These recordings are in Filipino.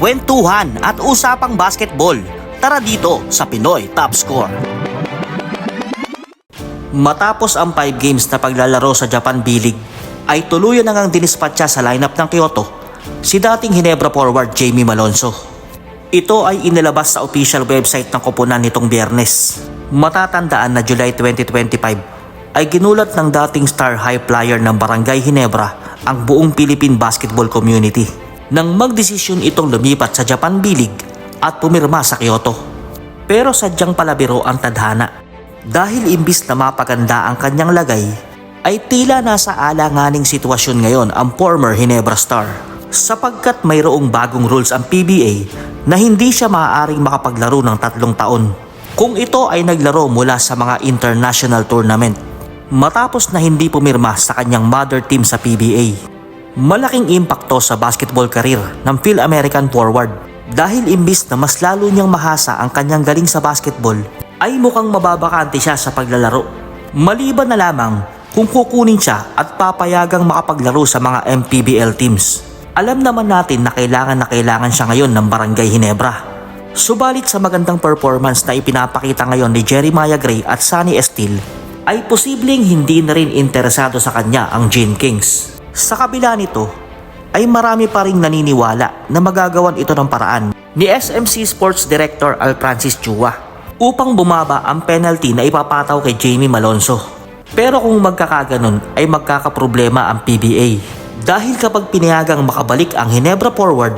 kwentuhan at usapang basketball. Tara dito sa Pinoy Top Score. Matapos ang 5 games na paglalaro sa Japan B-League, ay tuluyan na ngang dinispatcha sa lineup ng Kyoto si dating Hinebra forward Jamie Malonzo. Ito ay inilabas sa official website ng koponan nitong biyernes. Matatandaan na July 2025 ay ginulat ng dating star high flyer ng Barangay Hinebra ang buong Philippine basketball community nang magdesisyon itong lumipat sa Japan B-League at pumirma sa Kyoto. Pero sadyang palabiro ang tadhana dahil imbis na mapaganda ang kanyang lagay ay tila nasa alanganing sitwasyon ngayon ang former Hinebra star sapagkat mayroong bagong rules ang PBA na hindi siya maaaring makapaglaro ng tatlong taon kung ito ay naglaro mula sa mga international tournament matapos na hindi pumirma sa kanyang mother team sa PBA. Malaking impakto sa basketball career ng Phil American forward dahil imbis na mas lalo niyang mahasa ang kanyang galing sa basketball ay mukhang mababakante siya sa paglalaro. Maliban na lamang kung kukunin siya at papayagang makapaglaro sa mga MPBL teams. Alam naman natin na kailangan na kailangan siya ngayon ng Barangay Hinebra. Subalit sa magandang performance na ipinapakita ngayon ni Jeremiah Gray at Sunny Estil, ay posibleng hindi na rin interesado sa kanya ang Gene Kings. Sa kabila nito, ay marami pa rin naniniwala na magagawan ito ng paraan ni SMC Sports Director Al Francis Chua upang bumaba ang penalty na ipapataw kay Jamie Malonzo. Pero kung magkakaganon ay magkakaproblema ang PBA dahil kapag pinayagang makabalik ang Hinebra forward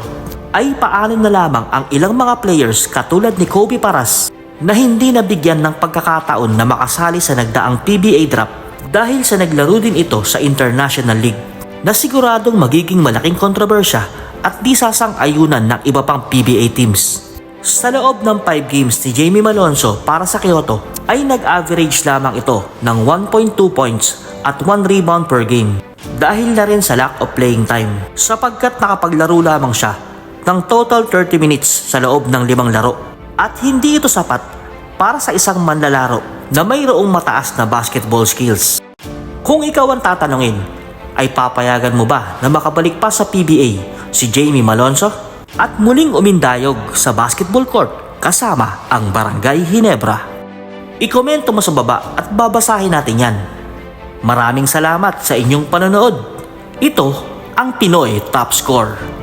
ay paano na lamang ang ilang mga players katulad ni Kobe Paras na hindi nabigyan ng pagkakataon na makasali sa nagdaang PBA draft dahil sa naglaro din ito sa International League na siguradong magiging malaking kontrobersya at di sasang-ayunan ng iba pang PBA teams. Sa loob ng 5 games ni Jamie Malonzo para sa Kyoto ay nag-average lamang ito ng 1.2 points at 1 rebound per game dahil na rin sa lack of playing time sapagkat nakapaglaro lamang siya ng total 30 minutes sa loob ng limang laro at hindi ito sapat para sa isang manlalaro na mayroong mataas na basketball skills. Kung ikaw ang tatanungin, ay papayagan mo ba na makabalik pa sa PBA si Jamie Malonzo at muling umindayog sa basketball court kasama ang Barangay Hinebra? Ikomento mo sa baba at babasahin natin yan. Maraming salamat sa inyong panonood. Ito ang Pinoy Top Score.